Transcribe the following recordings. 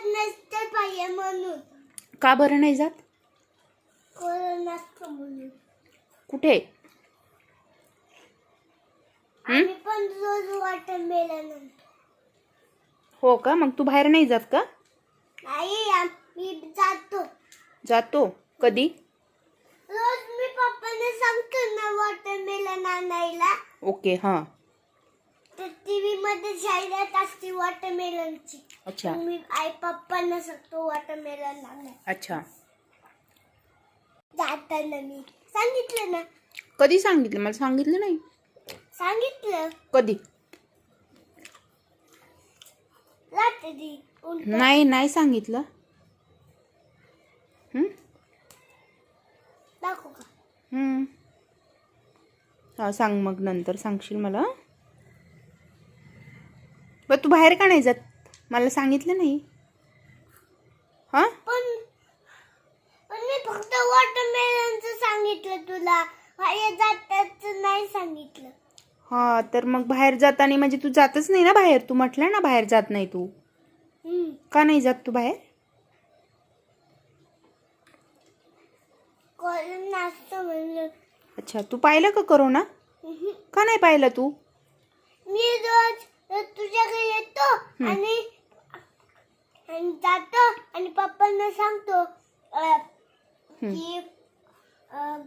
जात नसतं पाहिजे म्हणून. का बरं नाही जात? कोरोना असतं म्हणून कुठे? हं? आम्ही पण रोज हो का? मग तू बाहेर नाही जात का? नाही आम्ही जातो. जातो. कधी? रोज मी पप्पाने सांगतो ना वॉटरमेलन आणायला ओके हां. तर टीव्ही मध्ये जाहिरात असते वॉटरमेलनची अच्छा. मी आई पप्पांना सांगतो वॉटरमेलन आणायला अच्छा. जाताना मी. सांगितलं ना. कधी सांगितलं? मला सांगितलं नाही. सांगितलं. कधी? रात्री उलट. नाही नाही सांगितलं. हं? दाखवू का? हं. हा सांग मग नंतर. सांगशील मला? बरं तू बाहेर का नाही जात? मला सांगितलं नाही. हां? पण पण मी फक्त वॉटरमेलनचं सांगितलं तुला. बाहेर जाताचं नाही सांगितलं. हा तर मग बाहेर जाताना म्हणजे तू जातच नाही ना बाहेर? तू म्हटलं ना बाहेर जात नाही तू. हम्म. का नाही जात तू बाहेर? म्हणलं. अच्छा तू पाहिलं का करोना हम्म. का नाही पाहिलं तू? मी रोज आणि आणि जातो आणि पप्पांना सांगतो अं, की अं,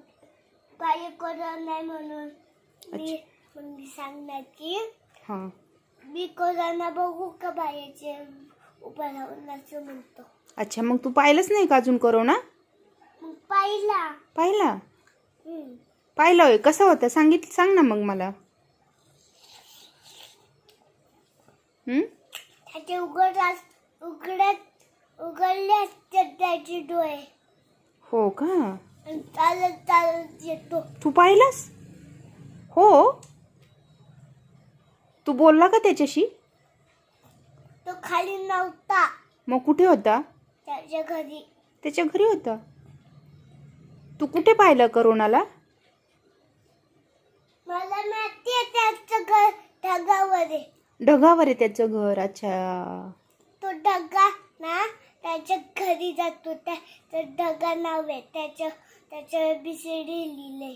बाहेर कोरोना नाही म्हणून. मी मी सांगणार की हां. मी कोरोना बघू का बाहेरचे उभं राहून असं म्हणतो. अच्छा मग तू पाहिलंच नाही का अजून करोना? मग पाहिला. पाहिला? हम्म. पाहिलं होय. कसा होता? सांगित सांग ना मग मला. हं? त्याचे उघड उघडत उघडले असतात त्याचे डोळे. हो का? आणि चालत चालत येतो. तू पाहिलास? हो? तू बोलला का त्याच्याशी? तो खाली नव्हता. मग कुठे होता? त्याच्या घरी. त्याच्या घरी होता? तू कुठे पाहिलं करोनाला? मला माहिती आहे त्याचं घर ढगावर आहे. ढगावर आहे त्याचं घर अच्छा. तो ढगा ना त्याच्या घरी जातो त्या ढगा नाव आहे त्याच्या त्याच्या बिसेडी लिहिलंय.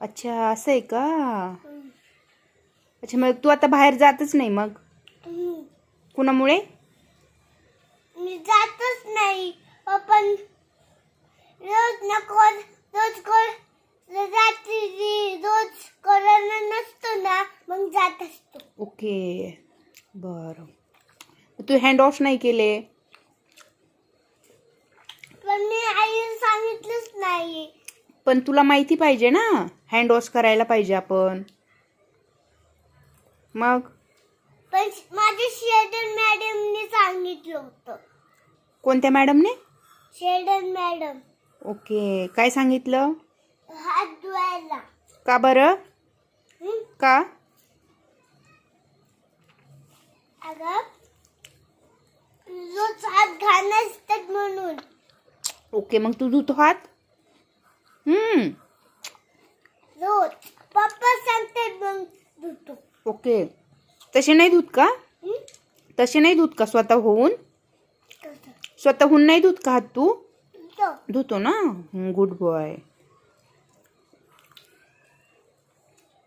अच्छा असं आहे का? हम्म. अच्छा मग तू आता बाहेर जातच नाही मग? हम्म. कुणामुळे? मी जातच नाही पण रोज ना कोर रोज कोर रात्री रोज कोरोना नसतो ना मग जात असतो. ओके. बरं. तू हँड वॉश नाही केले? पण मी सांगितलंच नाही. पण तुला माहिती पाहिजे ना? हँड वॉश करायला पाहिजे आपण. मग? पण माझ्या मॅडमने सांगितलं होतं. कोणत्या मॅडमने? Sheldon madam. ओके. काय सांगितलं? हात धुवायला. का बरं? हं? का? रोज हात घाण असतात म्हणून. ओके मग तू धुतो हात? हम्म. रोज. पप्पा सांगतात मग धुतो. ओके. तसे नाही धुत का? हं? तसे नाही धुत का स्वतः होऊन? स्वतःहून नाही धुत का हात तू. धुतो. ना? Good boy